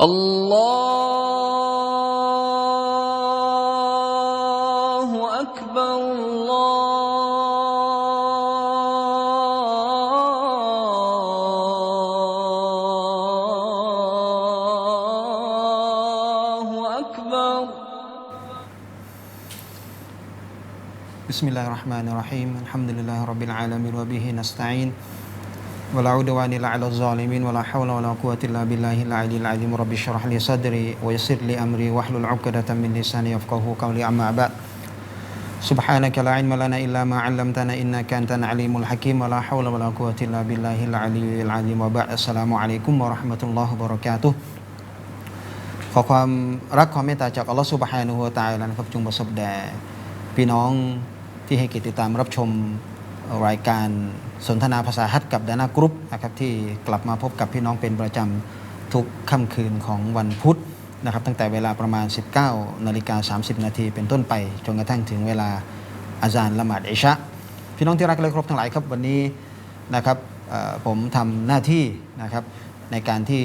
الله أكبر الله أكبر. بسم الله الرحمن الرحيم. الحمد لله رب العالمين وبه نستعين. ولا عدوان إلا على الظالمين ولا حول ولا قوة إلا بالله العلي العظيم رب اشرح لي صدري ويسر لي أمري واحلل عقدة من لساني يفقه قولي أما بعد سبحانك لا علم لنا إلا ما علمتنا إنك أنت العليم الحكيم ولا حول ولا قوة إلا بالله العلي العظيم وبعد السلام عليكم ورحمة الله وبركاته ขอความรักความเมตตาจากอัลลอฮฺสุบฮานุฮุวะตะอาลานะครับจงประสบแด่พี่น้องที่ให้เกียรติติดตามรับชม รายการสนทนาภาษาฮัตกับดานากรุ๊ปนะครับที่กลับมาพบกับพี่น้องเป็นประจำทุกค่ำคืนของวันพุธนะครับตั้งแต่เวลาประมาณ 19นาฬิกา30 นาทีเป็นต้นไปจนกระทั่งถึงเวลาอาจารย์ละหมาดอิชะ พี่น้องที่รักและเครพทั้งหลายครับวันนี้นะครับผมทำหน้าที่นะครับในการที่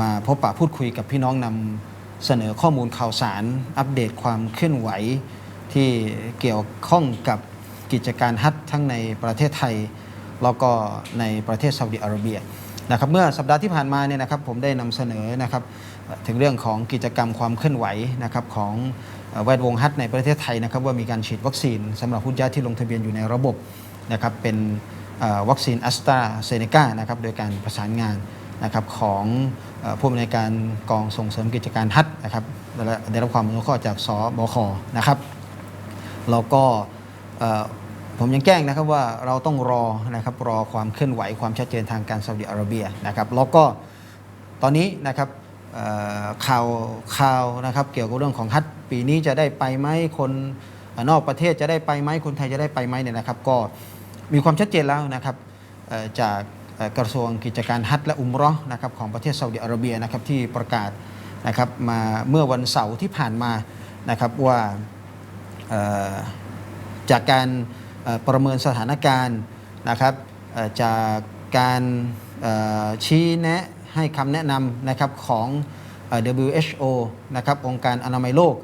มาพบปะพูดคุยกับพี่น้องนำเสนอข้อมูลข่าวสาร อัปเดตความเคลื่อนไหวที่เกี่ยวข้องกับ กิจการฮัททั้งในประเทศไทย แล้วก็ในประเทศซาอุดิอาระเบียนะครับเมื่อสัปดาห์ที่ผ่านมาเนี่ยนะครับผมได้นำเสนอนะครับถึงเรื่องของกิจกรรมความเคลื่อนไหวนะครับของแวดวงฮัทในประเทศไทยนะครับว่ามีการฉีดวัคซีนสำหรับผู้ยาที่ลงทะเบียนอยู่ในระบบนะครับเป็นวัคซีนแอสตราเซเนกานะครับโดยการประสานงานนะครับของผู้อำนวยการกองส่งเสริมกิจการฮัทนะครับได้รับความอนุเคราะห์จากสบคนะครับแล้วก็ ผมยังแจ้งนะครับว่าเราต้องรอนะครับรอความเคลื่อนไหวความชัดเจนทางการซาอุดิอาระเบียนะครับแล้วก็ตอนนี้นะครับข่าวข่าวนะครับเกี่ยวกับเรื่องของฮัทปีนี้จะได้ไปไหมคนนอกประเทศจะได้ไปไหมคนไทยจะได้ไปไหมเนี่ยนะครับ ก็มีความชัดเจนแล้วนะครับจากกระทรวงกิจการฮัจญ์และอุมราะห์นะครับของประเทศซาอุดิอาระเบียนะครับที่ประกาศนะครับมาเมื่อวันเสาร์ที่ผ่านมานะครับว่าจากการ ประเมินสถานการณ์นะครับจากการชี้แนะให้คำแนะนำนะครับของ WHO นะครับองค์การอนามัยโลก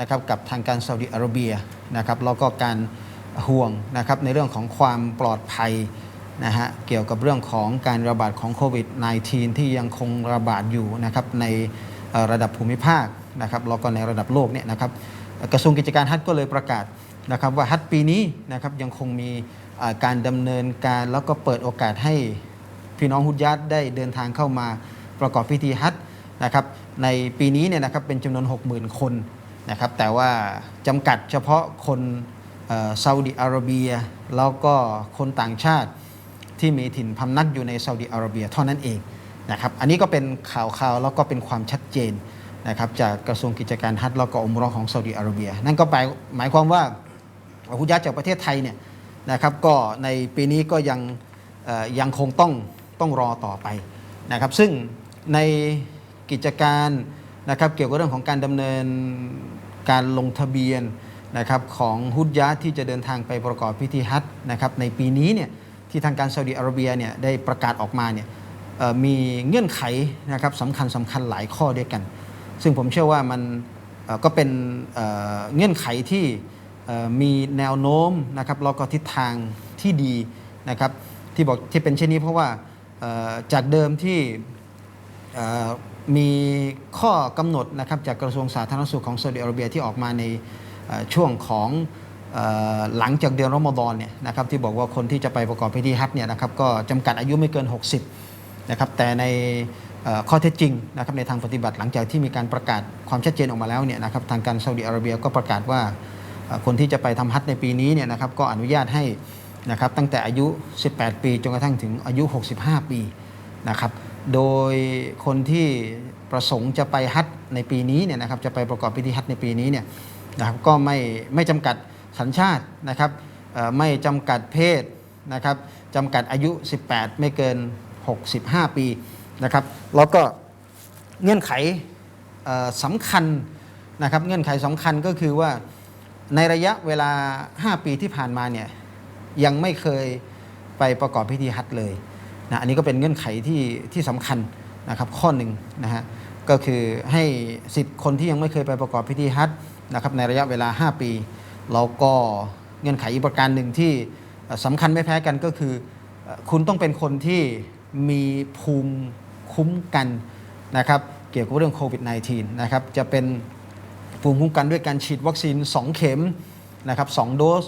นะครับกับทางการซาอุดิอาระเบียนะครับแล้วก็การห่วงนะครับในเรื่องของความปลอดภัยนะฮะเกี่ยวกับเรื่องของการระบาดของโควิด -19 ที่ยังคงระบาดอยู่นะครับในระดับภูมิภาคนะครับแล้วก็ในระดับโลกเนี่ยนะครับกระทรวงกิจการฮัทก็เลยประกาศ นะครับว่าฮัทปีนี้นะครับยังคงมีการดำเนินการแล้วก็เปิดโอกาสให้พี่น้องฮุดยัดได้เดินทางเข้ามาประกอบพิธีฮัทนะครับในปีนี้เนี่ยนะครับเป็นจำนวน 60,000 คนนะครับแต่ว่าจำกัดเฉพาะคนซาอุดิอาระเบีย แล้วก็คนต่างชาติที่มีถิ่นพำนักอยู่ในซาอุดิอาระเบียเท่านั้นเองนะครับอันนี้ก็เป็นข่าวข่าวแล้วก็เป็นความชัดเจนนะครับจากกระทรวงกิจการฮัทแล้วก็อมรอของซาอุดิอาระเบีย นั่นก็แปหมายความว่า ฮุญญาตจากประเทศไทยเนี่ยนะครับก็ในปีนี้ก็ยังยังคงต้องต้องรอต่อไปนะครับซึ่งในกิจการนะครับเกี่ยวกับเรื่องของการดำเนินการลงทะเบียนนะครับของฮุดยาที่จะเดินทางไปประกอบพิธีฮัจญ์นะครับในปีนี้เนี่ยที่ทางการซาอุดิอาระเบียเนี่ยได้ประกาศออกมาเนี่ยมีเงื่อนไขนะครับสำคัญสำคัญหลายข้อด้วยกัน ซึ่งผมเชื่อว่ามันก็เป็นเงื่อนไขที่ มีแนวโน้มนะครับแล้วก็ทิศทางที่ดีนะครับที่บอกที่เป็นเช่นนี้เพราะว่าจากเดิมที่มีข้อกำหนดนะครับจากกระทรวงสาธารณสุขของซาอุดิอาระเบียที่ออกมาในช่วงของหลังจากเดือนรอมฎอนเนี่ยนะครับที่บอกว่าคนที่จะไปประกอบพิธีฮัจญ์เนี่ยนะครับก็จำกัดอายุไม่เกิน 60นะครับแต่ในข้อเท็จจริงนะครับในทางปฏิบัติหลังจากที่มีการประกาศความชัดเจนออกมาแล้วเนี่ยนะครับทางการซาอุดิอาระเบียก็ประกาศว่า คนที่จะไปทำฮัจญ์ในปีนี้เนี่ยนะครับก็อนุญาตให้นะครับตั้งแต่อายุ 18 ปีจนกระทั่งถึงอายุ 65 ปีนะครับโดยคนที่ประสงค์จะไปฮัจญ์ในปีนี้เนี่ยนะครับจะไปประกอบพิธีฮัจญ์ในปีนี้เนี่ยนะครับก็ไม่ไม่จำกัดสัญชาตินะครับไม่จำกัดเพศนะครับจำกัดอายุ 18 ไม่เกิน 65 ปีนะครับแล้วก็เงื่อนไขสำคัญนะครับเงื่อนไขสำคัญก็คือว่า ในระยะเวลา 5 ปีที่ผ่านมาเนี่ยยังไม่เคยไปประกอบพิธีฮัจญ์เลยนะอันนี้ก็เป็นเงื่อนไขที่ที่สำคัญนะครับข้อหนึ่งนะฮะก็คือให้สิทธิ์คนที่ยังไม่เคยไปประกอบพิธีฮัจญ์นะครับในระยะเวลา 5 ปีแล้วก็เงื่อนไขอีกประการหนึ่งที่สำคัญไม่แพ้กันก็คือ คุณต้องเป็นคนที่มีภูมิคุ้มกันนะครับเกี่ยวกับเรื่องโควิด -19 นะครับจะเป็น ภูมิคุ้มกันด้วยการฉีดวัคซีน 2 เข็มนะครับ2โดส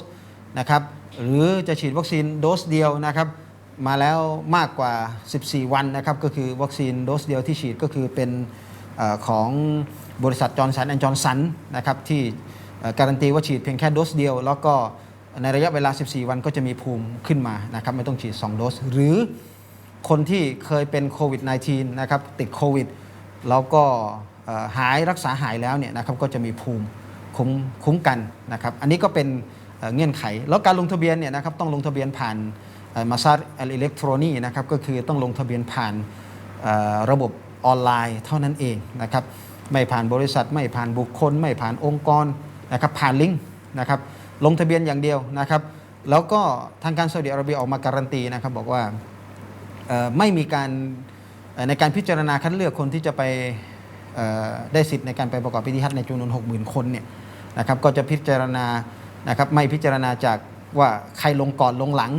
นะครับหรือจะฉีดวัคซีนโดสเดียวนะครับมาแล้วมากกว่า 14 วันนะครับก็คือวัคซีนโดสเดียวที่ฉีดก็คือเป็นอของบริษัทจอร์นสันแอนจอร์นสันนะครับที่การันตีว่าฉีดเพียงแค่โดสเดียว แล้วก็ในระยะเวลา 14 วันก็จะมีภูมิขึ้นมานะครับไม่ต้องฉีด 2 โดส หรือคนที่เคยเป็นโควิด -19 นะครับติดโควิด แล้วก็ หายรักษาหายแล้วเนี่ยนะครับก็จะมีภูมิคุ้มคุ้มกันนะครับอันนี้ก็เป็นเงื่อนไข แล้วการลงทะเบียนเนี่ยนะครับต้องลงทะเบียนผ่านมาซาร์อิเล็กทรอนีนะครับก็คือต้องลงทะเบียนผ่านระบบออนไลน์เท่านั้นเองนะครับไม่ผ่านบริษัทไม่ผ่านบุคคล ไม่ผ่านองค์กรนะครับผ่านลิงก์นะครับลงทะเบียนอย่างเดียวนะครับ แล้วก็ทางการซาอุดิอาระเบียออกมาการันตีนะครับบอกว่าไม่มีการในการพิจารณาคัดเลือกคนที่จะไป ได้สิทธิ์ในการไปประกอบพิธีฮัจญ์ในจำนวน60,000 คนเนี่ยนะครับก็จะพิจารณานะครับไม่พิจารณาจากว่าใครลงก่อนลงหลัง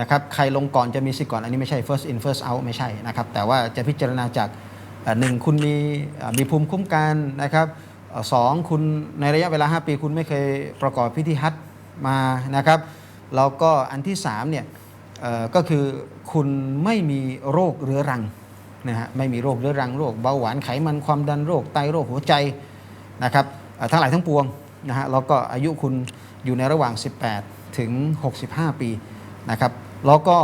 นะครับใครลงก่อนจะมีสิทธิ์ก่อน อันนี้ไม่ใช่ first in first out ไม่ใช่นะครับแต่ว่าจะพิจารณาจากหนึ่งคุณมีมีภูมิคุ้มกันนะครับสองคุณในระยะเวลา 5 ปีคุณไม่เคยประกอบพิธีฮัจญ์มานะครับแล้วก็อันที่สามเนี่ยก็คือคุณไม่มีโรคเรื้อรัง นะฮะไม่มีโรคเรื้อรังโรคเบาหวานไขมันความดันโรคไตโรคหัวใจนะครับทั้งหลายทั้งปวงนะฮะแล้วก็อายุคุณอยู่ในระหว่าง 18 ถึง 65 ปีนะครับแล้วก็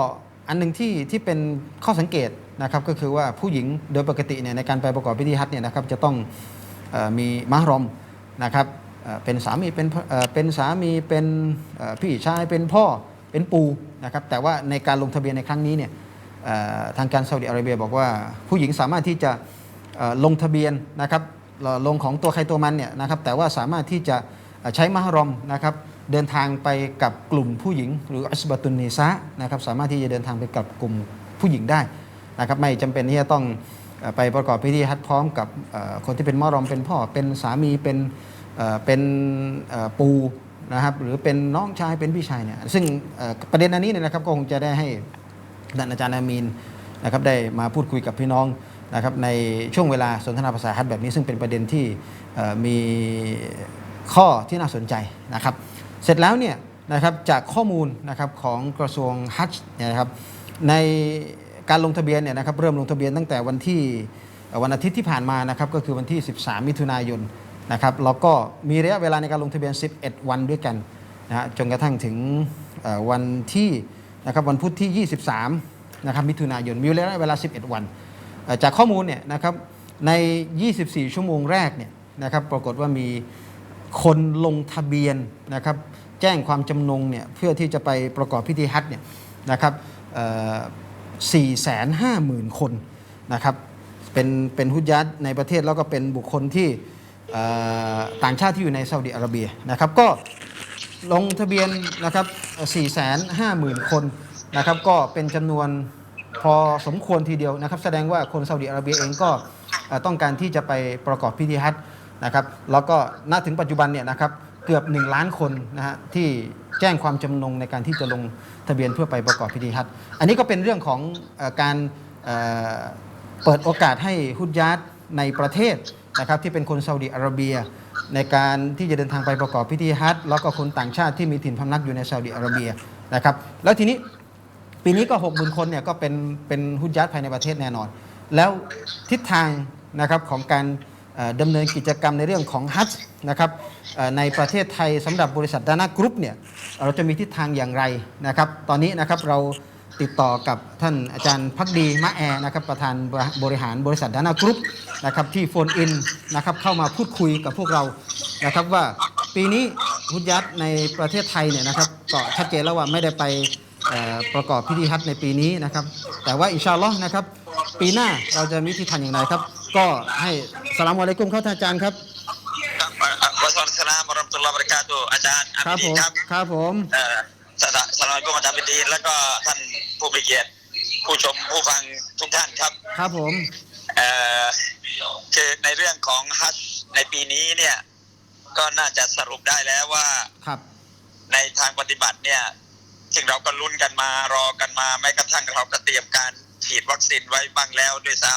อันหนึ่งที่ที่เป็นข้อสังเกตนะครับก็คือว่าผู้หญิงโดยปกติเนี่ยในการไปประกอบพิธีฮัจญ์เนี่ยนะครับจะต้องออมีมหรอมนะครับเป็นสามีเป็นเป็นสามีเป็นพี่ชายเป็นพ่อเป็นปู่นะครับแต่ว่าในการลงทะเบียนในครั้งนี้เนี่ย ทางการซาอุดิอาระเบียบอกว่า ผู้หญิงสามารถที่จะลงทะเบียนนะครับลงของตัวใครตัวมันเนี่ยนะครับแต่ว่าสามารถที่จะใช้มหรอมนะครับเดินทางไปกับกลุ่มผู้หญิง หรืออัสบาตุนนิซะนะครับสามารถที่จะเดินทางไปกับกลุ่มผู้หญิงได้นะครับไม่จำเป็นที่จะต้องไปประกอบพิธีฮัจญ์พร้อมกับคนที่เป็นมหรอมเป็นพ่อเป็นสามีเป็นเป็นปูนะครับหรือเป็นน้องชายเป็นพี่ชายเนี่ยซึ่งประเด็นอันนี้เนี่ยนะครับก็คงจะได้ให้ ท่านอาจารย์อามีนนะครับได้มาพูดคุยกับพี่น้องนะครับในช่วงเวลาสนทนาภาษาฮัตแบบนี้ซึ่งเป็นประเด็นที่มีข้อที่น่าสนใจนะครับ เสร็จแล้วเนี่ยนะครับจากข้อมูลนะครับของกระทรวงฮัจนะครับในการลงทะเบียนเนี่ยนะครับเริ่มลงทะเบียนตั้งแต่วันที่วันอาทิตย์ที่ผ่านมานะครับก็คือวันที่ 13 มิถุนายนนะครับแล้วก็มีระยะเวลาในการลงทะเบียน 11 วันด้วยกันนะฮะจนกระทั่งถึงวันที่ นะครับวันพุธที่ 23นะครับมิถุนายนมีระยะเวลา 11 วัน จากข้อมูลเนี่ยนะครับใน 24 ชั่วโมงแรกเนี่ยนะครับปรากฏว่ามีคนลงทะเบียนนะครับแจ้งความจำนงเนี่ยเพื่อที่จะไปประกอบพิธีฮัจญ์เนี่ยนะครับ450,000 คนนะครับเป็นเป็นฮุจญาตในประเทศแล้วก็เป็นบุคคลที่ต่างชาติที่อยู่ในซาอุดิอาระเบียนะครับก็ ลงทะเบียนนะครับ 450,000 คนนะครับ ก็เป็นจำนวนพอสมควรทีเดียวนะครับ แสดงว่าคนซาอุดิอาระเบียเองก็ต้องการที่จะไปประกอบพิธีฮัจญ์นะครับ แล้วก็ณถึงปัจจุบันเนี่ยนะครับเกือบ 1 ล้านคนนะฮะที่แจ้งความจำนงในการที่จะลงทะเบียนเพื่อไปประกอบพิธีฮัจญ์อันนี้ก็เป็นเรื่องของอการเเปิดโอกาสให้ฮุดญาตในประเทศนะครับที่เป็นคนซาอุดิอาระเบีย ในการที่จะเดินทางไปประกอบพิธีฮัจญ์แล้วก็คนต่างชาติที่มีถิ่นพำนักอยู่ในซาอุดิอาระเบียนะครับแล้วทีนี้ปีนี้ก็6 0,000คนเนี่ยก็เป็นเป็นฮุดญาตภายในประเทศแน่นอน แล้วทิศทางนะครับของการเอ่อดำเนินกิจกรรมในเรื่องของฮัจญ์นะครับในประเทศไทยสำหรับบริษัทดานากรุ๊ปเนี่ยเราจะมีทิศทางอย่างไรนะครับ ตอนนี้นะครับเรา ติดต่อกับท่านอาจารย์พักดีมะแอนะครับประธานบริหารบริษัทดานากรุ๊ปนะครับที่โฟนอินนะครับเข้ามาพูดคุยกับพวกเรานะครับว่าปีนี้ฮุดยัตในประเทศไทยเนี่ยนะครับก็ชัดเจนแล้วว่าไม่ได้ไปเอ่อประกอบพิธีฮัจญ์ในปีนี้นะครับ แต่ว่าอินชาอัลลอฮ์นะครับ ปีหน้าเราจะมีทิศทางอย่างไรครับ ก็ให้สลามอะลัยกุมครับท่านอาจารย์ครับครับอะอะวะซัลลัมสลามวะเราะห์มะตุลลอฮ์วะบะเราะกาตุฮ์อาจารย์ครับอาผบิมดีครับครับผมเอ่อสลาสลามอะลัยกุมอาจารย์บิดีนแล้วก็ท่าน ผู้มีเกียรติผู้ชมผู้ฟังทุกท่านครับครับผมเอ่อคือปีนี้เนี่ย ก็น่าจะสรุปได้แล้วว่าครับ ในทางปฏิบัติเนี่ยซึ่งเราก็ลุ้นกันมารอกันมาแม้กระทั่งเราก็เตรียมการฉีดวัคซีนไว้บ้างแล้วด้วยซ้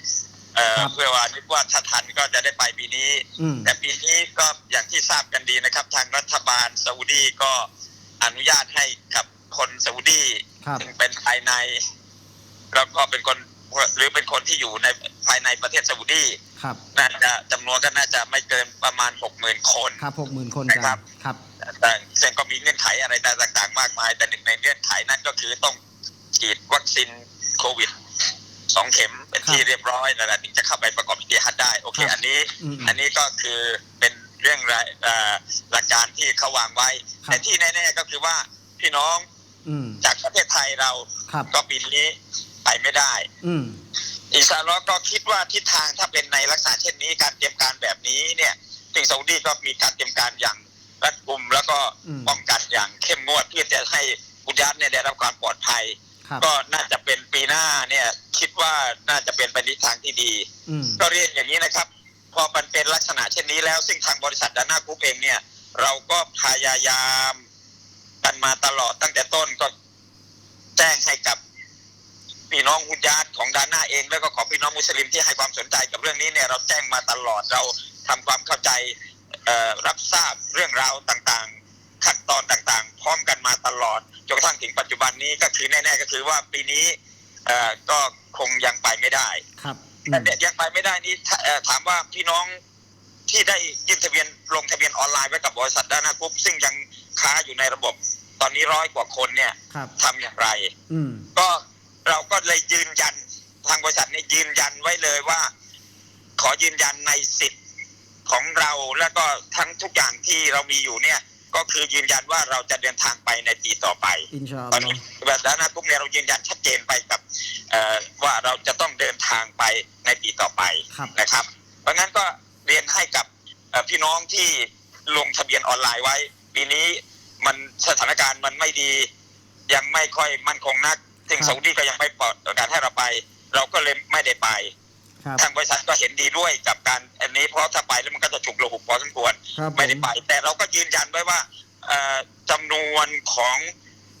ำเอ่อครับเพื่อว่านึกว่าถ้าทันก็จะได้ไปปีนี้ อืม แต่ปีนี้ก็อย่างที่ทราบกันดีนะครับ ทางรัฐบาลซาอุดีก็อนุญาตให้กับ คนซาอุดีครับ ซึ่งเป็นภายใน แล้วก็เป็นคนหรือเป็นคนที่อยู่ในภายในประเทศซาอุดีครับ น่าจะจำนวนก็น่าจะไม่เกินประมาณหกหมื่นคน ครับหกหมื่นคนนะกันครับ ครับ แต่ซึ่งก็มีเงื่อนไขอะไรต่างๆ มากมาย แต่หนึ่งในเงื่อนไขนั้นก็คือต้องฉีดวัคซีนโควิดสองเข็มเป็นที่ครับเรียบร้อยแล้วล่ะถึงจะเข้าไปประกอบพิธีฮัจญ์ได้โอเค ครับอันนี้ อืมอันนี้ก็คือเป็นเรื่องรายเอ่อหลักการที่เขาวางไว้ ครับ แต่ที่แน่ๆก็คือว่าพี่น้อง อืม จากประเทศไทยเราครับ ก็ปีนี้ไปไม่ได้ อืม อิสราเอลก็คิดว่าทิศทางถ้าเป็นในลักษณะเช่นนี้การเตรียมการแบบนี้เนี่ยซึ่งซาอุดีก็มีการเตรียมการอย่างรัดกุมแล้วก็อืม ป้องกันอย่างเข้มงวดเพื่อจะให้อุญาตเนี่ยได้รับความปลอดภัย ครับ ก็น่าจะเป็นปีหน้าเนี่ยคิดว่าน่าจะเป็นไปในทางที่ดี อืม ก็เรียนอย่างนี้นะครับ พอมันเป็นลักษณะเช่นนี้แล้ว ซึ่งทางบริษัทดาน่ากรุ๊ปเองเนี่ย เราก็พยายาม กันมาตลอดตั้งแต่ต้นก็แจ้งให้กับพี่น้องอุญาตของดาน่าเอง แล้วก็ของพี่น้องมุสลิมที่ให้ความสนใจกับเรื่องนี้เนี่ยเราแจ้งมาตลอดเราทำความเข้าใจเอ่อรับทราบเรื่องราวต่างๆ ขั้นตอนต่างๆ พร้อมกันมาตลอดจนกระทั่งถึงปัจจุบันนี้ก็คือแน่ๆก็คือว่าปีนี้เอ่อก็คงยังไปไม่ได้ครับอืแต่มเด็กยังไปไม่ได้นี่ถ้าเอ่อถามว่าพี่น้องที่ได้ยื่นทะเบียนลงทะเบียนออนไลน์ไว้กับบริษัทด้านหน้ากรุ๊ปซึ่งยัง ค้าอยู่ในระบบ ตอนนี้ร้อยกว่าคนเนี่ยครับ ทำอย่างไร อืม ก็เราก็เลยยืนยันทางบริษัทเนี่ยยืนยันไว้เลยว่า ขอยืนยันในสิทธิ์ของเราแล้วก็ทั้งทุกอย่างที่เรามีอยู่เนี่ย ก็คือยืนยันว่าเราจะเดินทางไปในปีต่อไป อินชาอัลตอนลอนี้ฮ์แบบด้านหน้ากรุ๊ปเนี่ยเรายืนยันชัดเจนไปกับเอ่อว่าเราจะต้องเดินทางไปในปีต่อไป ครับ นะครับ เพราะงั้นก็เรียนให้กับเอ่อพี่น้องที่ลงทะเบียนออนไลน์ไว้ ปีนี้มันสถานการณ์มันไม่ดี ยังไม่ค่อยมั่นคงนักซึ่งครับซาอุดีก็ยังไม่เปิดโอกาสให้เราไป เราก็เลยไม่ได้ไปครับทางบริษัทก็เห็นดีด้วยกับการอันนี้เพราะถ้าไปแล้วมันก็จะฉุกระหุกพอสมควรครับผไม่ได้มไป แต่เราก็ยืนยันไว้ว่าเอ่อจำนวนของ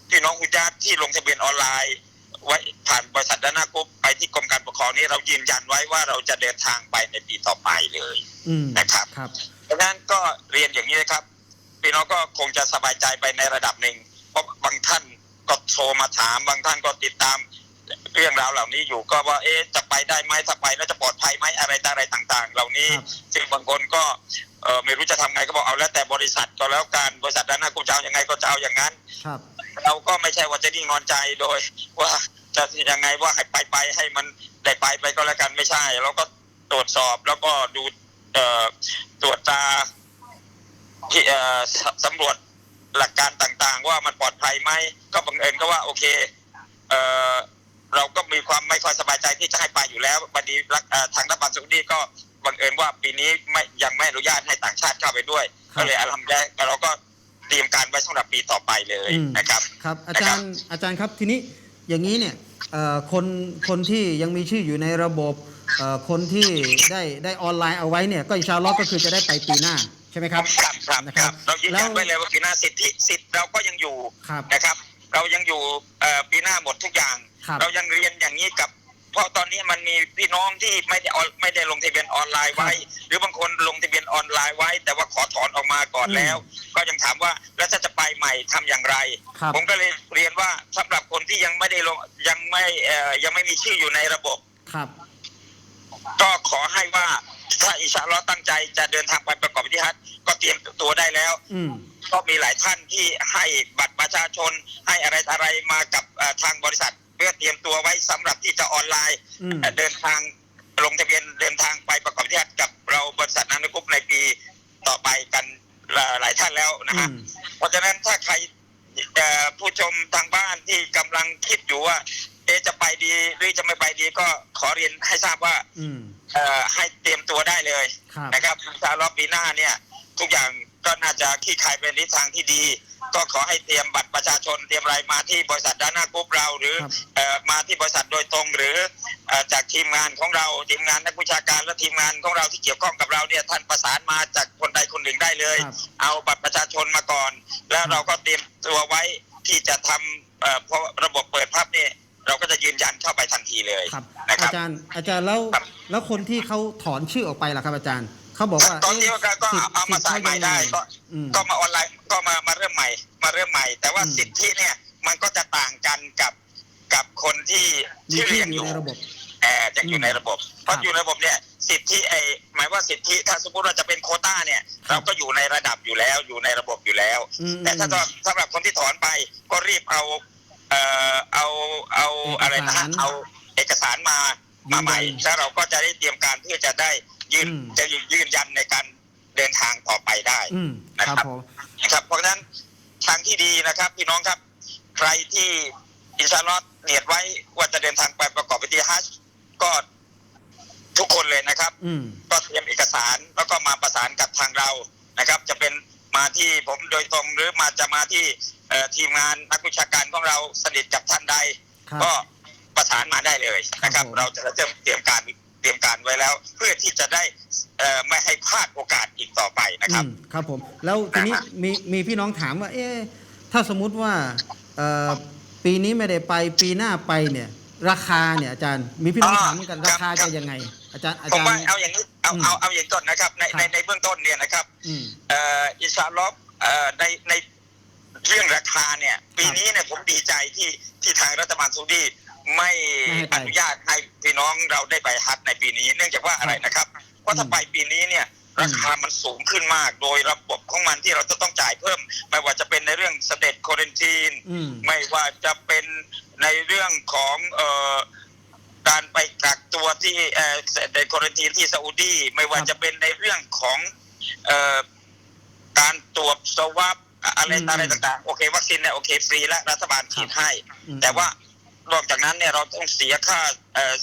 พี่น้องอุจาตที่ลงทะเบียนออนไลน์ ไว้ผ่านบริษัทด้านหน้ากรุ๊ปไปที่กรมการปกครองนี้เรายืนยันไว้ว่าเราจะเดินทางไปในปีต่อไปเลยอืมนะครับครับเพราะฉะนั้นก็เรียนอย่างนี้นะครับ พี่น้องก็คงจะสบายใจไปในระดับหนึ่ง เพราะบางท่านก็โทรมาถาม บางท่านก็ติดตามเรื่องราวเหล่านี้อยู่ก็ว่าเอ๊ะจะไปได้ไหมถ้าไปแล้วจะปลอดภัยไหมอะไรต่ออะไรต่าง ๆ เหล่านี้ครับซึ่งบางคนก็เออไม่รู้จะทำไงก็บอกเอาแล้วแต่บริษัทก็แล้วกันบริษัทด้านหน้ากูจะเอายังไงก็จะเอาอย่างนั้นครับเราก็ไม่ใช่ว่าจะนิ่งนอนใจโดย ว่าจะยังไงว่าให้ไปไปให้มันได้ไปไปก็แล้วกันไม่ใช่เราก็ตรวจสอบแล้วก็ดูเอ่อตรวจตรา ที่เอ่อสสำรวจหลักการต่างๆ ว่ามันปลอดภัยไหมก็บังเอิญก็ว่าโอเคเอ่อเราก็มีความไม่ค่อยสบายใจที่จะให้ไปอยู่แล้วบัดนี้รัฐเอ่อทางรัฐบาลซาอุดีก็บังเอิญว่าปีนี้ไม่ยังไม่อนุญาตให้ต่างชาติเข้าไปด้วยครับก็เลยอาลัมแลเราก็เตรียมการไว้สำหรับปีต่อไปเลยอืมนะครับครับ อาจารย์อาจารย์ครับทีนี้อย่างนี้เนี่ยเอ่อคนคนที่ยังมีชื่ออยู่ในระบบเอ่อคนที่ได้ได้ออนไลน์เอาไว้เนี่ยก็อินชาอัลลอฮ์ก็คือจะได้ไปปีหน้า ใช่ไหมครับ ครับครับนะคครัรับบเรายืนยันแล้ว ไว้เลยว่าปีหน้าสิทธิสิทธิ์เราก็ยังอยู่ครับ นะครับ เรายังอยู่เอ่อปีหน้าหมดทุกอย่าง ครับ เรายังเรียนอย่างนี้กับ เพราะตอนนี้มันมีพี่น้องที่ไม่ได้ออนไม่ได้ลงทะเบียนออนไลน์ไว้ หรือบางคนลงทะเบียนออนไลน์ไว้ แต่ว่าขอถอนออกมาก่อนอืม แล้ว ก็ยังถามว่าแล้วถ้าจะไปใหม่ทำอย่างไร ครับ ผมก็เลยเรียนว่าสำหรับคนที่ยังไม่ได้ลงยังไม่เอ่อยังไม่มีชื่ออยู่ในระบบ ครับ ก็ขอให้ว่า ถ้าอิสาลอฮ์ตั้งใจจะเดินทางไปประกอบพิธีฮัจญ์ก็เตรียมตัวได้แล้วอืมก็มีหลายท่านที่ให้บัตรประชาชน ให้อะไรอะไรมากับเอ่อทางบริษัท เพื่อเตรียมตัวไว้สำหรับที่จะออนไลน์อืมเอ่อเดินทางลงทะเบียนเดินทางไปประกอบพิธีฮัจญ์กับเราบริษัทนานกรุ๊ปในปีต่อไปกันหลายหลายท่านแล้วนะฮะอืมเพราะฉะนั้นถ้าใครเอ่อผู้ชมทางบ้านที่กำลังคิดอยู่ว่า เอะจะไปดีหรือจะไม่ไปดีก็ขอเรียนให้ทราบว่าอืม เอ่อให้เตรียมตัวได้เลยครับ นะครับชาลอปีหน้าเนี่ยทุกอย่างก็น่าจะขี้คายเป็นทิศทางที่ดี ก็ขอให้เตรียมบัตรประชาชนเตรียมอะไรมาที่บริษัทด้านหน้ากรุ๊ปเราหรือครับเอ่อมาที่บริษัทโดยตรงหรือเอ่อจากทีมงานของเราทีมงานนักวิชาการและทีมงานของเราที่เกี่ยวข้องกับเราเนี่ยท่านประสานมาจากคนใดคนหนึ่งได้เลย ครับ เอาบัตรประชาชนมาก่อน แล้วเราก็เตรียมตัวไว้ที่จะทำเอ่อเพราะระบบเปิดพับเนี่ย เราก็จะยืนยันเข้าไปทันทีเลยครับ นะคอารับจารย์อาจารย์แล้วครับ แล้วคนที่เขาถอนชื่อออกไปล่ะครับอาจารย์เขาบอกว่าตอนนี้เะก็ก็สิทเอาธิ์เอามาใส่ใหม่ได้สิทธิ์ก็อืม ก็มาออนไลน์ก็มามาเริ่มใหม่ มาเริ่มใหม่ แต่ว่าอืม สิทธิเนี่ยมันก็จะต่างกันกับกับคนที่มีชื่อที่ยังออยู่ยู่ในระบบเออยังอยู่ในระบบ เพราะอยู่ในระบบเนี่ยสิทธิไอหมายว่าสิทธิถ้าสมมติเราจะเป็นโควต้าเนี่ยครับ เราก็อยู่ในระดับอยู่แล้วอยู่ในระบบอยู่แล้ว อืมแต่ถ้าสำหรับคนที่ถอนไปก็รีบเอา เอ่อเอาเอาอะไรนะฮะเอกสารเอาเอกสารมามาใหม่ยืนยันแล้วเราก็จะได้เตรียมการเพื่อจะได้ยืนอืม จะยืนยันในการเดินทางต่อไปได้ อืมนะครับครับผม นะครับเพราะฉะนั้นทางที่ดีนะครับ พี่น้องครับ ใครที่อินชาอัลลอฮ์เนียดไว้ว่าจะเดินทางไปประกอบพิธีฮัจญ์ก็ทุกคนเลยนะครับ อืม ก็เตรียมเอกสารแล้วก็มาประสานกับทางเรานะครับ จะเป็นมาที่ผมโดยตรงหรือมาจะมาที่เอ่อ ทีมงานนักวิชาการของเราสนิทกับท่านใด ครับก็ประสานมาได้เลยนะครับครับผม เราจะเตรียมเตรียมการเตรียมการไว้แล้ว เพื่อที่จะได้เอ่อไม่ให้พลาดโอกาสอีกต่อไปนะครับ อืมครับผมแล้วทีนี้มีมีพี่น้องถามว่า เอ๊ะถ้าสมมุติว่าเอ่อปีนี้ไม่ได้ไปปีหน้าไปเนี่ย ราคาเนี่ยอาจารย์มีพี่น้องอ๋อถามเหมือนกันครัราบคาครัจะบยังไง อาจารย์อาผมจารว่าย์เอาอย่างนี้เอาอืมเอาเอาอย่างนี้ก่อนนะครับในครับ ในในเบื้องต้นเนี่ยนะครับอืม เอ่ออินชาอัลลอฮ์เอ่อในใน เรื่องราคาเนี่ย ปีนี้เนี่ยผมดีใจที่ที่ทางรัฐบาลซาอุดีไม่ไม่ให้ไปอนุญาตให้พี่น้องเราได้ไปฮัจญ์ในปีนี้ เนื่องจากว่าอะไรนะครับ เพราะถ้าอืมไปปีนี้เนี่ยราคามันสูงขึ้นมาก โดยระบบของมันที่เราจะต้องจ่ายเพิ่ม ไม่ว่าจะเป็นในเรื่องสเตทโคเรนทีนอืมไม่ว่าจะเป็นในเรื่องของเอ่อการไปกักตัวที่เอ่อในควอนตีนที่ซาอุดี ไม่ว่าครับจะเป็นในเรื่องของเอ่อการตรวจสวับ อะไรอืมอะไรต่างๆ โอเควัคซีนเนี่ยโอเคฟรีและรัฐบาลฉีดให้อืมแต่ว่านอกจากนั้นเนี่ยเราต้องเสียค่าเอ่อ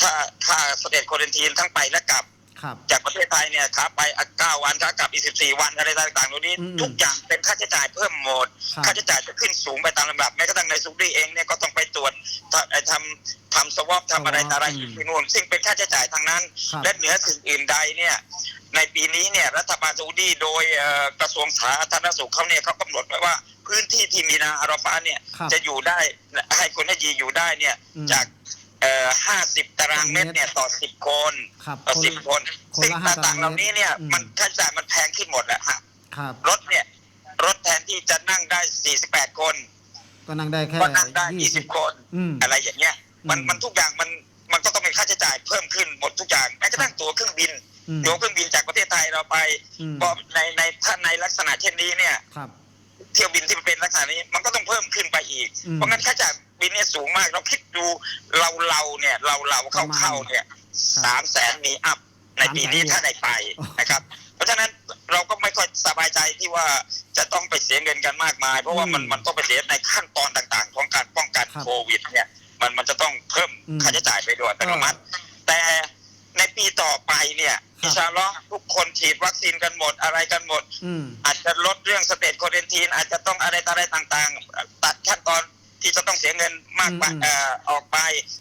ค่าค่าสเตทควอนตีนทั้งไปและกลับ ครับ จากประเทศไทยเนี่ยขาไปอะ9วันขากลับอีก14วันอะไรต่างๆเหล่านี้ อืมทุกอย่างเป็นค่าใช้จ่ายเพิ่มหมด ครับ ค่าใช้จ่ายจะขึ้นสูงไปตามลำดับแม้กระทั่งในซูดีเองเนี่ยก็ต้องไปตรวจทำไอ้ทำทำสวอปทำอะไร swab ต่ออะไรอืมที่นู่นซึ่งเป็นค่าใช้จ่ายทางนั้น ครับ และเหนือสิ่งอื่นใดเนี่ยในปีนี้เนี่ยรัฐบาลซาอุดีโดยเอ่อกระทรวงสาธารณสุขเขาเนี่ยเขากำหนดไว้ว่าพื้นที่ที่มีนาอาราฟาเนี่ยครับจะอยู่ได้ให้คนให้ยีอยู่ได้เนี่ยอืม จาก เอ่อ50ตารางเมตรเนี่ยต่อ10คนครับต่อคนสิบคนคนสิ่งละห้าต่างๆเหล่านี้เนี่ยอืม มันค่าใช้จ่ายมันแพงขึ้นหมดแหละฮะครับ รถเนี่ย รถแทนที่จะนั่งได้48คน ก็นั่งได้แค่ก็นั่งได้ยี่สิบ20คน อืม อะไรอย่างเงี้ย มันอืม มันทุกอย่างมันมันก็ต้องเป็นค่าใช้จ่ายเพิ่มขึ้นหมดทุกอย่างแม้กระทั่งตั๋วเครื่องบินอืมตั๋วเครื่องบินจากประเทศไทยเราไปอืมก็ในในถ้าในลักษณะเช่นนี้เนี่ย ครับ เที่ยวบินที่มันเป็นลักษณะนี้มันก็ต้องเพิ่มขึ้นไปอีก อืม เพราะงั้นค่าใช้จ่าย บินเนี่ยสูงมากเราคิดดูเราเราเนี่ย เราเราเข้าประมาณเข้าเนี่ยครับสามแสนมีอัพในปีนี้300,000ถ้าได้ไปนะครับ เพราะฉะนั้นเราก็ไม่ค่อยสบายใจที่ว่าจะต้องไปเสียเงินกันมากมาย เพราะว่ามันอืมมันต้องไปเสียในขั้นตอนต่าง ๆ ของการป้องกันครับโควิด เนี่ย มันมันจะต้องเพิ่มอืมค่าใช้จ่ายไปโดยอัตโนมัติ แต่ในปีต่อไปเนี่ยครับอินชาอัลลอฮ์ทุกคนฉีดวัคซีนกันหมดอะไรกันหมดอืมอาจจะลดเรื่องสเตทโคเรนทีนอาจจะต้องอะไรต่ออะไรต่างๆ ตัดขั้นตอน ที่จะต้องเสียเงินมากไปอืม เอ่อออกไป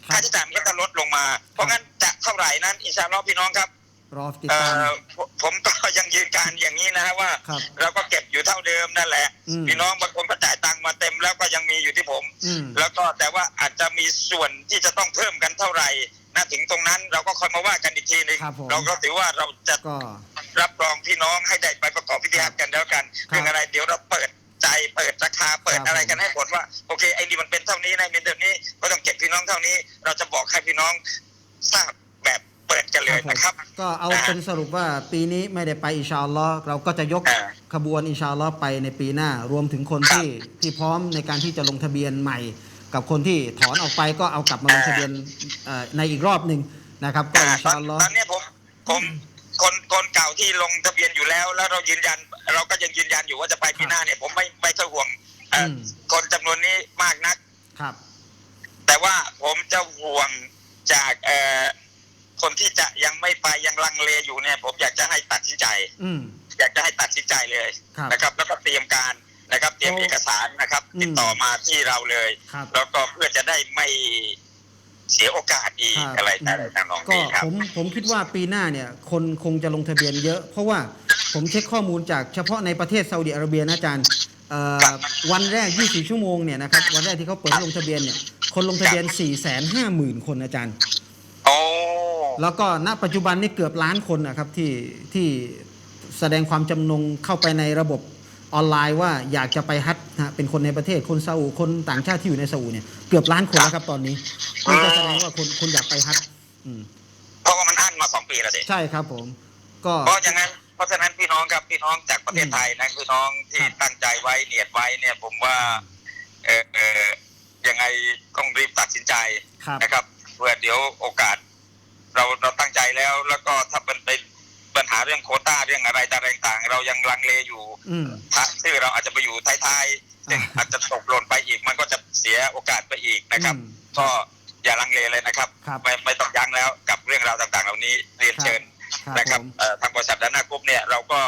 ครับค่าใช้จ่ายมันก็จะลดลงมา เพราะงั้นจะเท่าไหร่นั้นอินชาอัลลอฮ์พี่น้องครับรอติดเอ่ตาม อผมผมก็ยังยืนการอย่างนี้นะฮะว่า ครับเราก็เก็บอยู่เท่าเดิมนั่นแหละ อืม พี่น้องบางคนก็จ่ายตังค์มาเต็มแล้วก็ยังมีอยู่ที่ผม อืม แล้วก็แต่ว่าอาจจะมีส่วนที่จะต้องเพิ่มกันเท่าไหร่นะถึงตรงนั้นเราก็ค่อยมาว่ากันอีกทีหนึงครับผม เราก็ถือว่าเราจะก็ รับรองพี่น้องให้ได้ไปประกอบพิธีฮัจญ์กันแล้วกันครับ เรื่องอะไรเดี๋ยวเราเปิด ใจเปิดราคาเปิดครับอะไรกันให้หมดว่าโอเคไอ้นี่มันเป็นเท่านี้นะเป็นแบบนี้ก็ต้องเก็บพี่น้องเท่านี้ เราจะบอกให้พี่น้องทราบแบบเปิดกันเลยนะครับ ก็เอานะฮะเป็นสรุปว่าปีนี้ไม่ได้ไปอินชาอัลลอฮ์เราก็จะยกอ่าขบวนอินชาอัลลอฮ์ไปในปีหน้า รวมถึงคนครับที่ที่พร้อมในการที่จะลงทะเบียนใหม่ กับคนที่ถอนออกไปก็เอากลับมาลงทะเบียนเอ่อในอีกรอบหนึ่งนะครับก็อินตอชานอัลลอฮ์ตอนเนี้ยผมผม คนคนเก่าที่ลงทะเบียนอยู่แล้ว แล้วเรายืนยัน เราก็ยังยืนยันอยู่ว่าจะไปปีหน้าเนี่ย ผมไม่ไม่ค่อยห่วงเอ่ออม คนจำนวนนี้มากนัก ครับ แต่ว่าผมจะห่วงจากเอ่อคนที่จะยังไม่ไปยังลังเลอยู่เนี่ย ผมอยากจะให้ตัดสินใจ อืม อยากจะให้ตัดสินใจเลยครับ นะครับ แล้วก็เตรียมการนะครับ เตรียมโอ้เอกสารนะครับ อืม ติดต่อมาที่เราเลย ครับ แล้วก็เพื่อจะได้ไม่ เสียโอกาสอีกครับอะไรอะไรทางนองก็นี้ครับผมผมคิดว่าปีหน้าเนี่ยคนคงจะลงทะเบียนเยอะ เพราะว่าผมเช็คข้อมูลจากเฉพาะในประเทศซาอุดิอาระเบียนะอาจารย์เอ่อครับวันแรก 24 ชั่วโมงเนี่ยนะครับวันแรกที่เขาเปิดให้ลงทะเบียนเนี่ยคนลงทะเบียน 4 5 0 0 0 0 คนอาจารย์ โอ้แล้วก็ณปัจจุบันนี่เกือบล้านคนนะครับที่ที่แสดงความจำนงเข้าไปในระบบ ออนไลน์ว่าอยากจะไปฮัทนะฮะเป็นคนในประเทศคนซาอุคนต่างชาติที่อยู่ในซาอุเนี่ยเกือบล้านคนแล้วครับตอนนี้นี่ก็แสดงว่าคนคนอยากไปฮัทอืมเพราะว่ามันอั้นมาสองปีแล้วสิใช่ครับผม ก็เพราะอย่างนั้นเพราะฉะนั้นพี่น้องครับพี่น้องจากประเทศไทยนะพี่น้องที่ครับตั้งใจไว้เนียดไว้เนี่ยผมว่าเออเออยังไงต้องรีบตัดสินใจครับนะครับเพื่อเดี๋ยวโอกาส เราเราตั้งใจแล้วแล้วก็ถ้าเป็นเป็น ปัญหาเรื่องโควต้าเรื่องอะไรต่างๆ เรายังลังเลอยู่อืมถ้าชื่อเราอาจจะไปอยู่ท้ายๆซึ่งอ่าอาจจะตกหล่นไปอีกมันก็จะเสียโอกาสไปอีกนะครับ อืมก็อย่าลังเลเลยนะครับ ครับไม่ไม่ต้องยั้งแล้วกับเรื่องราวต่างๆ เหล่านี้เรียนเชิญครับนะครับผม เอ่อทางบริษัทดานากรุ๊ปเนี่ยเราก็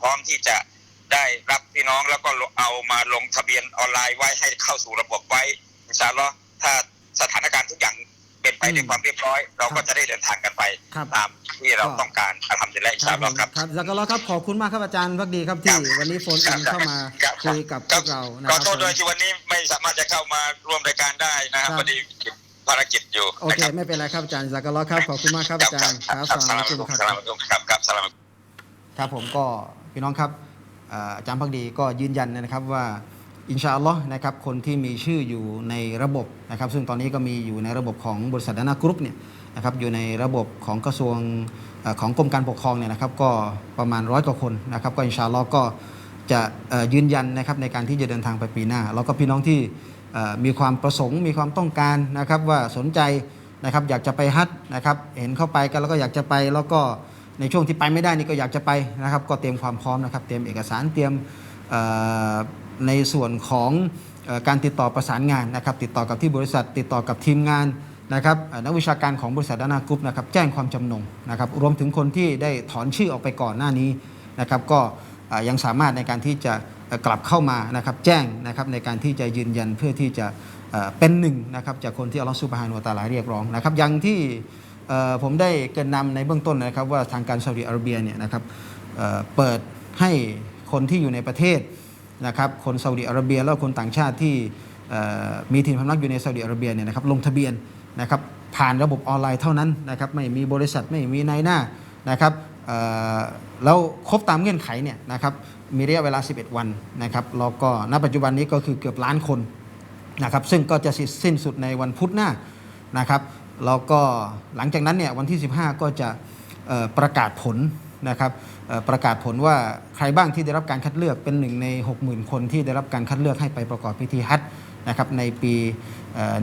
พร้อมที่จะได้รับพี่น้องแล้วก็เอามาลงทะเบียนออนไลน์ไว้ให้เข้าสู่ระบบไว้อินชาอัลลอฮ์ถ้าสถานการณ์ทุกอย่าง เป็นไปด้วยความเรียบร้อย เราก็จะได้เดินทางกันไปครับตามที่เราต้องการอัลฮัมดุลิลละอินคชารัอับลผลอฮ์ครับมครับแล้วก็แล้วครับขอบคุณมากครับอาจารย์พักดีครับที่ครับวันนี้โฟนอินเข้ามาครับคุยกับพวกเรานะขคอรับโทษด้วยที่วันนี้ไม่สามารถจะเข้ามาร่วมรายการได้นะครับครับพอดีติดภารกิจอยู่โอนะเคครับไม่เป็นไรครับอาจารย์จากกันแล้วครับขอบคุณมากครับอาจารย์ครับครับสสลาลามอะลัยกุมอะลัยกุมครับสลามอะลัยกุมครับครับสลามอะลัยกุมครับผมก็พี่น้องครับเอ่ออาจารย์พักดีก็ยืนยันนะครับว่า อินชาอัลลอฮ์นะครับคนที่มีชื่ออยู่ในระบบนะครับ ซึ่งตอนนี้ก็มีอยู่ในระบบของบริษัทดานากรุ๊ปเนี่ยนะครับอยู่ในระบบของกระทรวงของกรมการปกครองเนี่ยนะครับ ก็ประมาณร้อยกว่าคนนะครับ ก็อินชาอัลลอฮ์ก็จะยืนยันนะครับในการที่จะเดินทางไปปีหน้า แล้วก็พี่น้องที่มีความประสงค์มีความต้องการนะครับ ว่าสนใจนะครับอยากจะไปฮัทนะครับเห็นเข้าไปกันแล้วก็อยากจะไปแล้วก็ในช่วงที่ไปไม่ได้นี่ก็อยากจะไปนะครับ ก็เตรียมความพร้อมนะครับ เตรียมเอกสารเตรียม ในส่วนของการติดต่อประสานงานนะครับติดต่อกับที่บริษัท ติดต่อกับทีมงานนะครับนักวิชาการของบริษัทดานากรุ๊ปนะครับแจ้งความจำนงนะครับรวมถึงคนที่ได้ถอนชื่อออกไปก่อนหน้านี้นะครับก็ยังสามารถในการที่จะกลับเข้ามานะครับแจ้งนะครับในการที่จะยืนยันเพื่อที่จะเป็นหนึ่งนะครับจากคนที่อัลลอฮฺซุบฮานุวตาลาเรียกร้องนะครับอย่างที่ผมได้เกินนำในเบื้องต้นนะครับว่าทางการซาอุดิอาระเบียเนี่ยนะครับเปิดให้คนที่อยู่ในประเทศ นะครับคนซาอุดิอาระเบียแล้วคนต่างชาติที่มีถิ่นพำนักอยู่ในซาอุดิอาระเบียเนี่ยนะครับลงทะเบียนนะครับผ่านระบบออนไลน์เท่านั้นนะครับไม่มีบริษัทไม่มีนายหน้านะครับแล้วครบตามเงื่อนไขเนี่ยนะครับมีระยะเวลา 11 วันนะครับแล้วก็ณปัจจุบันนี้ก็คือเกือบล้านคนนะครับซึ่งก็จะสิ้นสุดในวันพุธหน้านะครับแล้วก็หลังจากนั้นเนี่ยวันที่ 15 ก็จะประกาศผล นะครับประกาศผลว่าใครบ้างที่ได้รับการคัดเลือกเป็นหนึ่งใน 60,000 คนที่ได้รับการคัดเลือกให้ไปประกอบพิธีฮัจนะครับในปีเอ่อ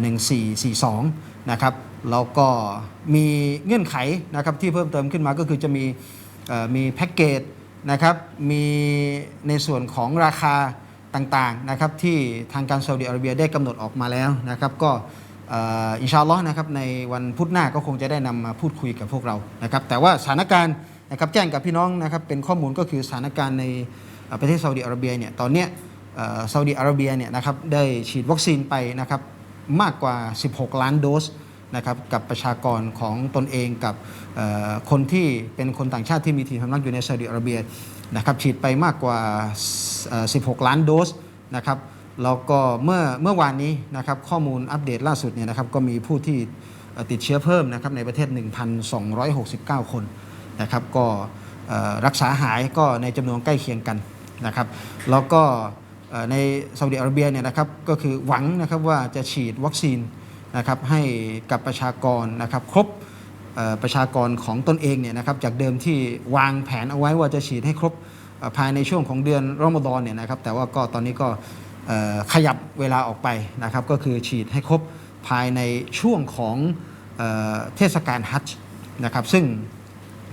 1442 นะครับแล้วก็มีเงื่อนไขนะครับที่เพิ่มเติมขึ้นมาก็คือจะมีมีแพ็กเกจนะครับมีในส่วนของราคาต่างๆนะครับที่ทางการซาอุดิอาระเบียได้กำหนดออกมาแล้วนะครับก็อินชาอัลลอฮ์นะครับในวันพุธหน้าก็คงจะได้นำมาพูดคุยกับพวกเรานะครับแต่ว่าสถานการณ์ นะครับแจ้งกับพี่น้องนะครับเป็นข้อมูลก็คือสถานการณ์ในประเทศซาอุดิอาระเบียเนี่ยตอนเนี้ยซาอุดิอาระเบียเนี่ยนะครับได้ฉีดวัคซีนไปนะครับมากกว่า 16 ล้านโดสนะครับกับประชากรของตนเองกับคนที่เป็นคนต่างชาติที่มีถิ่นพำนักอยู่ในซาอุดิอาระเบียนะครับฉีดไปมากกว่า 16 ล้านโดสนะครับแล้วก็เมื่อเมื่อวานนี้นะครับข้อมูลอัปเดตล่าสุดเนี่ยนะครับก็มีผู้ที่ติดเชื้อเพิ่มนะครับในประเทศ 1,269 คน นะครับก็รักษาหายก็ในจำนวนใกล้เคียงกันนะครับแล้วก็ในซาอุดิอาระเบียเนี่ยนะครับก็คือหวังนะครับว่าจะฉีดวัคซีนนะครับให้กับประชากรนะครับครบประชากรของตนเองเนี่ยนะครับจากเดิมที่วางแผนเอาไว้ว่าจะฉีดให้ครบภายในช่วงของเดือนรอมฎอนเนี่ยนะครับแต่ว่าก็ตอนนี้ก็ขยับเวลาออกไปนะครับก็คือฉีดให้ครบภายในช่วงของเอเทศกาลฮัจญ์นะครับซึ่ง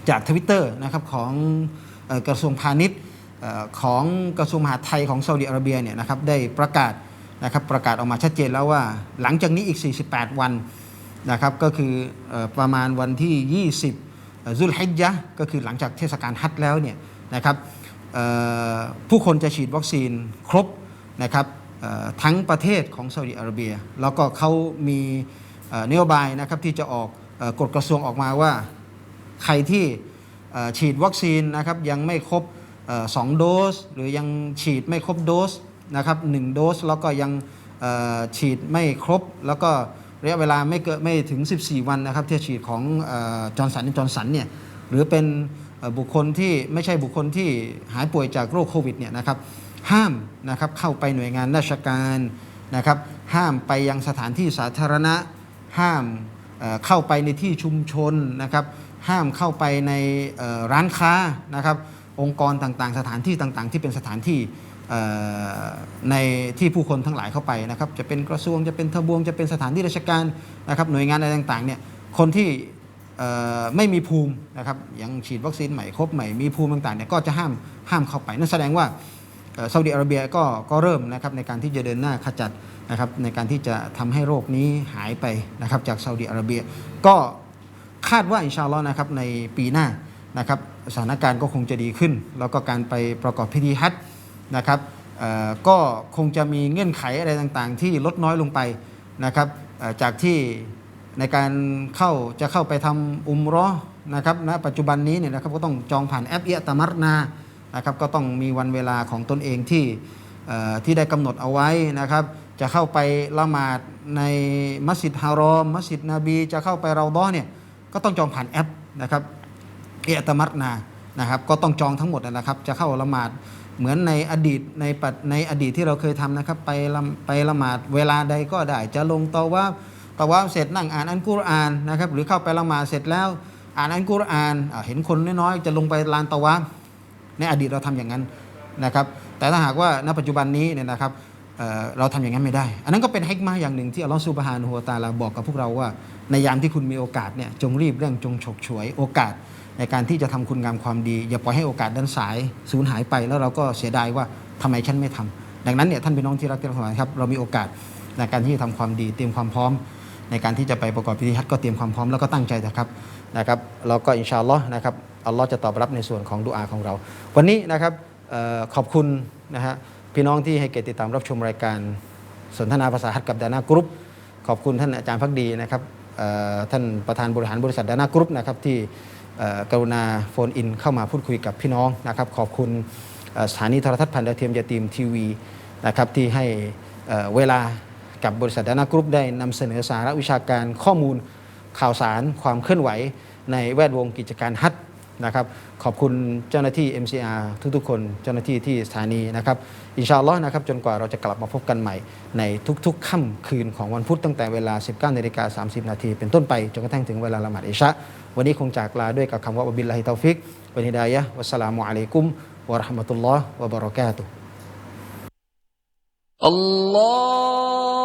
จากทวิตเตอร์นะครับของออกระทรวงพาณิชย์ของกระทรวงมหาดไทยของซาอุดิอาระเบียเนี่ยนะครับได้ประกาศนะครับประกาศออกมาชัดเจนแล้วว่า หลังจากนี้อีก 48 วันนะครับก็คืออประมาณวันที่ 20เอ่อซุลฮิจญะก็คือหลังจากเทศกาลฮัจญ์แล้วเนี่ยนะครับผู้คนจะฉีดวัคซีนครบนะครับทั้งประเทศของซาอุดิอาระเบีย แล้วก็เขามีนโยบายนะครับที่จะออกกฎกระทรวงออกมาว่า ใครที่ฉีดวัคซีนนะครับยังไม่ครบสองโดส หรือยังฉีดไม่ครบโดสนะครับหนึ่งโดสแล้วก็ยังฉีดไม่ครบ แล้วก็ระยะเวลาไม่เกินไม่ถึง 14 วันนะครับที่ฉีดของจอร์นสันจอร์นสันเนี่ยหรือเป็นบุคคลที่ไม่ใช่บุคคลที่หายป่วยจากโรคโควิดเนี่ยนะครับห้ามนะครับเข้าไปหน่วยงานราชการนะครับห้ามไปยังสถานที่สาธารณะห้ามเข้าไปในที่ชุมชนนะครับ ห้ามเข้าไปในร้านค้านะครับ องค์กรต่างๆ สถานที่ต่างๆ ที่เป็นสถานที่ในที่ผู้คนทั้งหลายเข้าไปนะครับ จะเป็นกระทรวงจะเป็นทบวงจะเป็นสถานที่ราชการนะครับ หน่วยงานอะไรต่างๆเนี่ยคนที่ไม่มีภูมินะครับยังฉีดวัคซีนใหม่ครบใหม่มีภูมิต่างๆเนี่ยก็จะห้ามห้ามเข้าไป นั่นแสดงว่าซาอุดิอาระเบียก็ก็เริ่มนะครับในการที่จะเดินหน้าขจัดนะครับในการที่จะทำให้โรคนี้หายไปนะครับจากซาอุดิอาระเบียก็ คาดว่าอินชาอัลลอฮ์นะครับในปีหน้านะครับสถานการณ์ก็คงจะดีขึ้น แล้วก็การไปประกอบพิธีฮัจญ์นะครับก็คงจะมีเงื่อนไขอะไรต่างๆ ที่ลดน้อยลงไปนะครับจากที่ในการเข้าจะเข้าไปทำอุมรอนะครับณปัจจุบันนี้เนี่ยนะครับก็ต้องจองผ่านแอปเอียตามัรนานะครับก็ต้องมีวันเวลาของตนเองที่ที่ได้กำหนดเอาไว้นะครับ จะเข้าไปละหมาดในมัสยิดฮารอมมัสยิดนบี จะเข้าไปเราดอเนี่ย ก็ต้องจองผ่านแอปนะครับเอตมัตนานะครับก็ต้องจองทั้งหมดนะครับ จะเข้าละหมาดเหมือนในอดีตในปัจในอดีตที่เราเคยทำนะครับ ไปละไปละหมาดเวลาใดก็ได้ จะลงตอว่าตอว่าเสร็จนั่งอ่านอันกุรอานนะครับหรือเข้าไปละหมาดเสร็จแล้วอ่านอันกุรอานเห็นคนน้อยๆจะลงไปลานตะวาในอดีตเราทำอย่างนั้นนะครับ แต่ถ้าหากว่าณปัจจุบันนี้เนี่ยนะครับ เราทำอย่างนั้นไม่ได้ อันนั้นก็เป็นฮิกมาอย่างหนึ่งที่อัลลอฮฺซุบฮานะฮูวตาลาบอกกับพวกเราว่า ในยามที่คุณมีโอกาสเนี่ยจงรีบเร่งจงฉกฉวยโอกาส ในการที่จะทำคุณงามความดี อย่าปล่อยให้โอกาสด้านสายสูญหายไป แล้วเราก็เสียดายว่าทำไมฉันไม่ทำดังนั้นเนี่ยท่านพี่น้องที่รักที่รักครับเรามีโอกาสในการที่จะทำความดี เตรียมความพร้อม ในการที่จะไปประกอบพิธีฮัจญ์ก็เตรียมความพร้อมแล้วก็ตั้งใจนะครับนะครับเราก็อินชาอัลลอฮ์นะครับอัลลอฮ์จะตอบรับในส่วนของดุอาของเรา วันนี้นะครับออขอบคุณนะฮะ พี่น้องที่ให้เกียรติติดตามรับชมรายการสนทนาภาษาฮัจญ์กับดานากรุ๊ปขอบคุณท่านอาจารย์พักดีนะครับท่านประธานบริหารบริษัทดานากรุ๊ปนะครับที่กรุณาโฟนอินเข้ามาพูดคุยกับพี่น้องนะครับขอบคุณสถานีโทรทัศน์พันดาวเทียมยาตีมทีวีนะครับที่ให้เวลากับบริษัทดานากรุ๊ปได้นำเสนอสาระวิชาการข้อมูลข่าวสารความเคลื่อนไหวในแวดวงกิจการฮัท นะครับขอบคุณเจ้าหน้าที่ MCR ทุกๆ คนเจ้าหน้าที่ที่สถานีนะครับอินชาอัลลอฮ์นะครับจนกว่าเราจะกลับมาพบกันใหม่ ในทุกๆ ค่ำคืนของวันพุธตั้งแต่เวลา 19นาฬิกา30 นาทีเป็นต้นไป จนกระทั่งถึงเวลาละหมาดอิชะวันนี้คงจากลาด้วยกับคำว่าบิลลาฮิตาฟิกบันิดายะวัสสลามุอะลัยกุมวะราะห์มะตุลลอฮ์วะบะเราะกาตุอัลลอฮ์